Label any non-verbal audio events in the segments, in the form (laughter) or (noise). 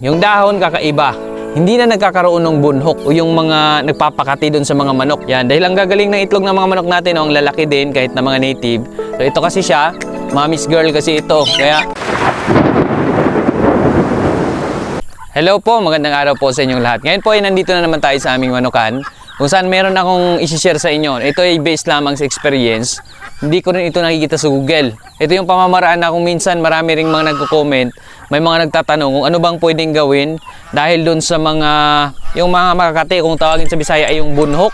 Yung dahon kakaiba. Hindi na nagkakaroon ng bunhok o yung mga nagpapakati doon sa mga manok. Yan, dahil ang gagaling ng itlog ng mga manok natin, oh, ang lalaki din kahit na mga native. So ito kasi siya, mommy's girl kasi ito. Kaya Hello po, magandang araw po sa inyong lahat. Ngayon po ay nandito na naman tayo sa aming manukan kung saan meron akong isi-share sa inyo. Ito ay based lamang sa experience. Hindi ko rin ito nakikita sa Google. Ito yung pamamaraan na kung minsan marami ring mga nagko-comment, may mga nagtatanong kung ano bang pwedeng gawin dahil doon sa mga yung mga makakati kung tawagin sa Bisaya ay yung bunhok.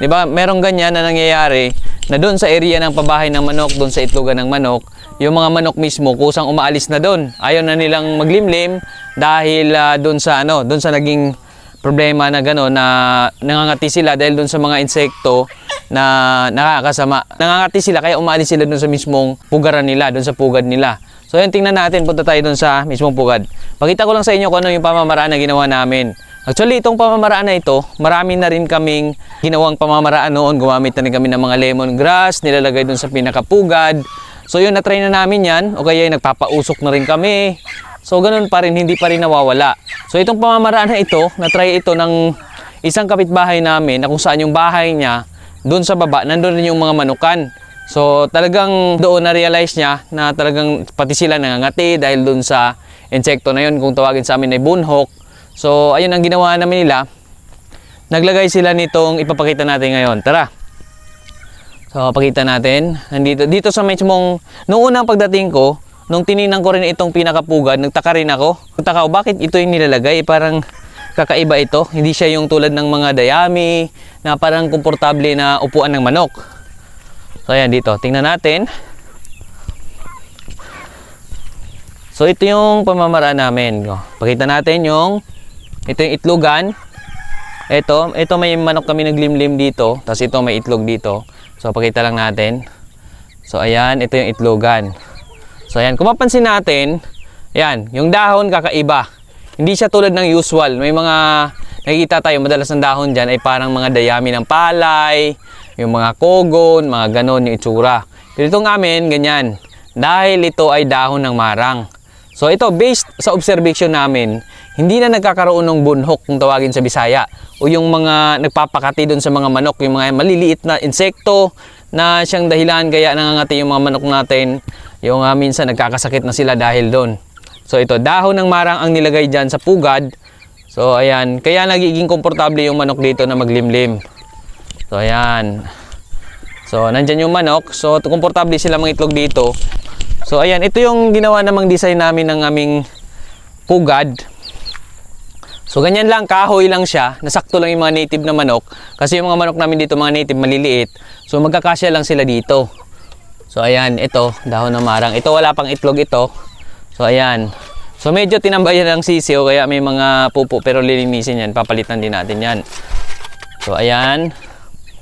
'Di ba? Merong ganyan na nangyayari na doon sa area ng pabahay ng manok, doon sa itlogan ng manok, yung mga manok mismo kusang umaalis na doon. Ayaw na nilang maglimlim dahil ah, doon sa ano, doon sa naging problema na gano'n na nangangati sila dahil doon sa mga insekto na nakakasama. Nangangati sila kaya umaalis sila doon sa mismong pugaran nila, doon sa pugad nila. So yun, tingnan natin, punta tayo doon sa mismong pugad. Pakita ko lang sa inyo kung ano yung pamamaraan na ginawa namin. Actually, itong pamamaraan na ito, marami na rin kaming ginawang pamamaraan noon. Gumamit na rin kami ng mga lemongrass, nilalagay doon sa pinakapugad. So yun, na-try na namin yan. O kaya nagpapausok na rin kami. So ganun pa rin, hindi pa rin nawawala. So itong pamamaraan na ito, na-try ito ng isang kapitbahay namin na kung saan yung bahay niya, doon sa baba, nandun rin yung mga manukan. So talagang doon na-realize niya na talagang pati sila nangangati dahil doon sa insekto na yun, kung tawagin sa amin ay bunhok. So ayun ang ginawa namin nila. Naglagay sila nitong ipapakita natin ngayon. Tara! So, pakita natin. Nandito, dito sa mismong, noong unang pagdating ko, nung tiningnan ko rin itong pinakapugad, nagtaka rin ako. Nagtaka ako, bakit ito yung nilalagay? Parang kakaiba ito. Hindi siya yung tulad ng mga dayami, na parang komportable na upuan ng manok. So, ayan dito. Tingnan natin. So, ito yung pamamaraan namin. Pakita natin yung, ito yung itlogan. Ito, ito may manok kami naglimlim dito. Tapos ito may itlog dito. So, pakita lang natin. So, ayan, ito yung itlogan. So, ayan, kung mapansin natin, ayan, yung dahon kakaiba. Hindi siya tulad ng usual. May mga nakikita tayo, madalas ng dahon dyan ay parang mga dayami ng palay, yung mga kogon, mga ganon yung itsura. Pero itong amin, ganyan. Dahil ito ay dahon ng marang. So ito, based sa observation namin, hindi na nagkakaroon ng bunhok kung tawagin sa Bisaya o yung mga nagpapakati doon sa mga manok, yung mga maliliit na insekto na siyang dahilan kaya nangangati yung mga manok natin, yung ah, minsan nagkakasakit na sila dahil doon. So ito, dahon ng marang ang nilagay dyan sa pugad. So ayan, kaya nagiging komportable yung manok dito na maglimlim. So ayan. So nandyan yung manok. So komportable sila mga itlog dito. So ayan, ito yung ginawa namang design namin ng aming pugad. So ganyan lang, kahoy lang siya. Nasakto lang yung mga native na manok. Kasi yung mga manok namin dito, mga native, maliliit. So magkakasya lang sila dito. So ayan, ito, dahon ng marang. Ito wala pang itlog ito. So ayan. So medyo tinambayan ng sisiyo kaya may mga pupo pero lilinisin yan. Papalitan din natin yan. So ayan.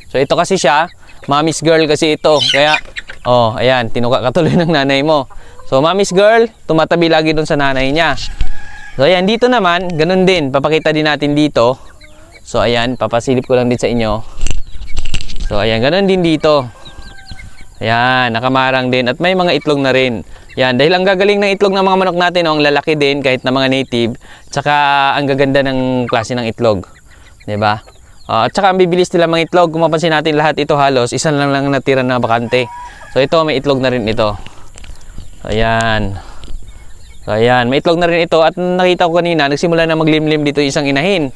So ito kasi siya, mommy's girl kasi ito. Kaya, oh, ayan, tinuka ka tuloy (laughs) ng nanay mo. So mommy's girl, tumatabi lagi doon sa nanay niya. So ayan, dito naman, ganun din. Papakita din natin dito. So ayan, papasilip ko lang din sa inyo. So ayan, ganun din dito. Ayan, nakamarang din. At may mga itlog na rin. Yan, dahil ang gagaling ng itlog ng mga manok natin, oh, ang lalaki din kahit na mga native. Tsaka ang gaganda ng klase ng itlog. 'Di ba? Ah, at saka ang bibilis nila mga itlog. Kung mapansin natin lahat ito halos, isang lang lang natira na bakante. So ito, may itlog na rin ito. Ayan. So ayan, may itlog na rin ito at nakita ko kanina, nagsimula na maglimlim dito isang inahin.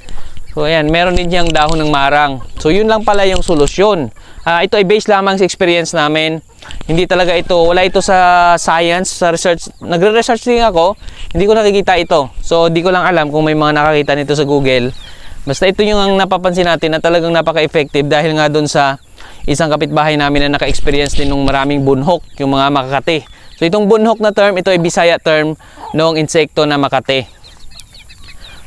So ayan, meron din diyang dahon ng marang. So yun lang pala yung solusyon. Ah, ito ay based lamang sa experience namin. Hindi talaga ito, wala ito sa science, sa research. Nagre-research din ako, hindi ko nakikita ito. So hindi ko lang alam kung may mga nakakita nito sa Google. Basta ito yung ang napapansin natin na talagang napaka-effective dahil nga doon sa isang kapitbahay namin na naka-experience din ng maraming bunhok, yung mga makakate. So itong bunhok na term, ito ay Bisaya term ng insekto na makate.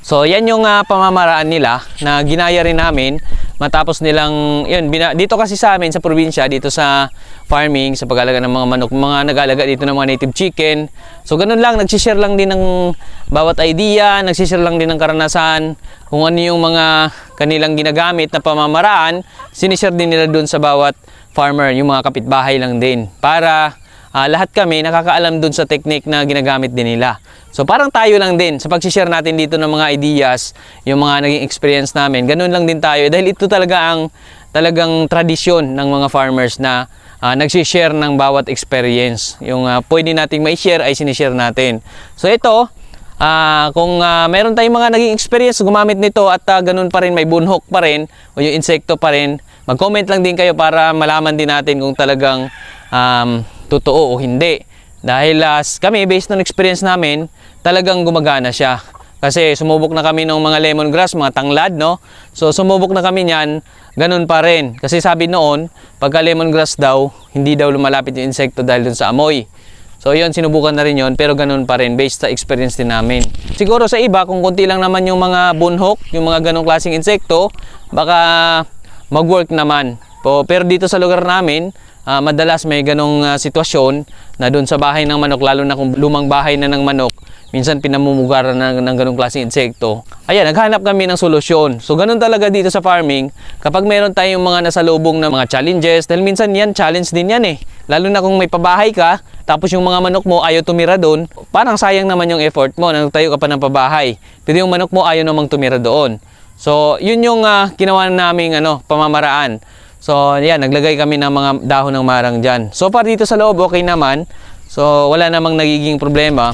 So yan yung ah, pamamaraan nila na ginaya rin namin matapos nilang yun bina, dito kasi sa amin sa probinsya dito sa farming sa pag-alaga ng mga manok mga nag-alaga dito ng mga native chicken. So ganun lang nagsi-share lang din ng bawat idea nagsi-share lang din ng karanasan. Kung ano yung mga kanilang ginagamit na pamamaraan sinishare din nila doon sa bawat farmer yung mga kapitbahay lang din. Para ah, lahat kami nakakaalam dun sa technique na ginagamit din nila. So parang tayo lang din sa pag-share natin dito ng mga ideas, yung mga naging experience namin, ganun lang din tayo dahil ito talaga ang talagang tradisyon ng mga farmers na uh, nagsishare ng bawat experience. Yung ah, pwede nating mai-share ay sinishare natin. So ito, Ah, kung ah, meron tayong mga naging experience gumamit nito at ah, ganun pa rin may bunhok pa rin o yung insekto pa rin, mag-comment lang din kayo para malaman din natin kung talagang um, totoo o hindi. Dahil ah, kami based on experience namin, talagang gumagana siya. Kasi sumubok na kami ng mga lemongrass, mga tanglad, no? So sumubok na kami niyan, ganun pa rin. Kasi sabi noon, pagka lemongrass daw, hindi daw lumalapit yung insekto dahil dun sa amoy. So yun, sinubukan na rin yun, pero ganun pa rin, based sa experience din namin. Siguro sa iba, kung konti lang naman yung mga bunhok, yung mga ganong klaseng insekto, baka mag-work naman. Po, pero dito sa lugar namin, ah, madalas may ganong ah, sitwasyon na doon sa bahay ng manok, lalo na kung lumang bahay na ng manok, minsan pinamumugaran ng, ng ganong klaseng insekto. Ayan, naghanap kami ng solusyon. So ganun talaga dito sa farming, kapag meron tayong mga nasalubong na mga challenges, dahil minsan yan, challenge din yan eh. Lalo na kung may pabahay ka, tapos yung mga manok mo ayaw tumira doon, parang sayang naman yung effort mo, nagtayo ka pa ng pabahay. Pero yung manok mo ayaw namang tumira doon. So, yun yung ah, ginawa naming ano, pamamaraan. So, yan, naglagay kami ng mga dahon ng marang dyan. So far dito sa loob, okay naman. So, wala namang nagiging problema.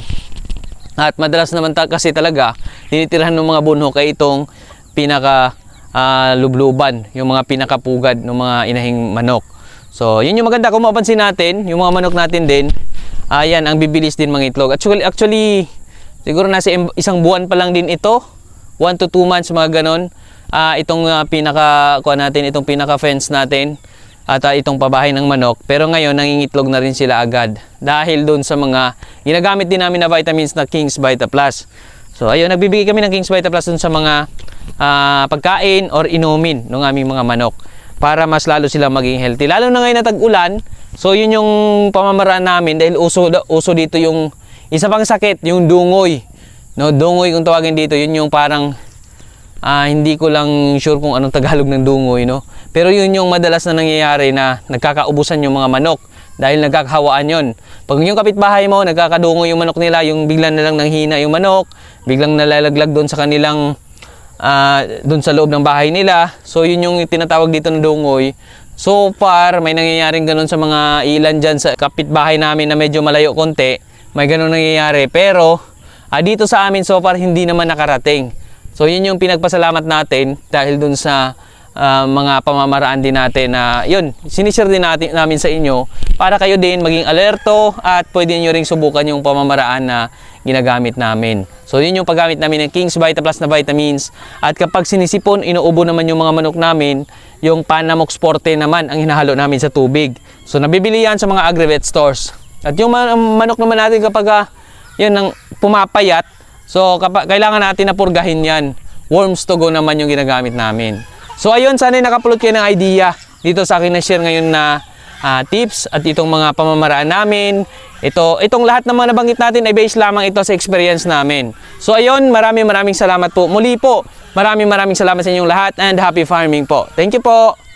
At madalas naman ta- kasi talaga, tinitirahan ng mga bunhok ay itong pinaka ah, lubluban, yung mga pinakapugad ng mga inahing manok. So, yun yung maganda kung mapansin natin, yung mga manok natin din, ayan, ang bibilis din mga itlog. Actually, actually siguro nasa isang buwan pa lang din ito, 1 to 2 months mga ganon. Ah, itong ah, pinaka kuha natin, itong pinaka fence natin at ah, itong pabahay ng manok. Pero ngayon nangingitlog na rin sila agad dahil doon sa mga ginagamit din namin na vitamins na King's Vita Plus. So ayun, nagbibigay kami ng King's Vita Plus dun sa mga ah, pagkain or inumin ng aming mga manok para mas lalo sila maging healthy. Lalo na ngayon na tag-ulan, so yun yung pamamaraan namin dahil uso, uso dito yung isa pang sakit, yung dungoy. No, dungoy kung tawagin dito, yun yung parang ah, hindi ko lang sure kung anong Tagalog ng dungoy, no? Pero yun yung madalas na nangyayari na nagkakaubusan yung mga manok dahil nagkakahawaan yun. Pag yung kapitbahay mo, nagkakadungoy yung manok nila, yung biglang na lang nanghina yung manok, biglang nalalaglag doon sa kanilang ah, doon sa loob ng bahay nila. So yun yung tinatawag dito na dungoy. So far, may nangyayaring ganun sa mga ilan dyan sa kapitbahay namin na medyo malayo konti. May ganun nangyayari. Pero ah, dito sa amin so far, hindi naman nakarating. So yun yung pinagpasalamat natin dahil dun sa ah, mga pamamaraan din natin na yun, sinishare din natin, namin sa inyo para kayo din maging alerto at pwede nyo ring subukan yung pamamaraan na ginagamit namin. So yun yung paggamit namin ng King's Vita Plus na vitamins at kapag sinisipon, inuubo naman yung mga manok namin, yung Panamox Forte naman ang hinahalo namin sa tubig. So nabibili yan sa mga agri-vet stores. At yung man- manok naman natin kapag ah, yan ang pumapayat, so kailangan natin na purgahin yan. Worms to go naman yung ginagamit namin. So ayun, sana nakapulot kayo ng idea dito sa akin na share ngayon na ah, tips at itong mga pamamaraan namin. Ito, itong lahat ng mga nabanggit natin ay based lamang ito sa experience namin. So ayun, maraming maraming salamat po. Muli po, maraming maraming salamat sa inyong lahat and happy farming po. Thank you po.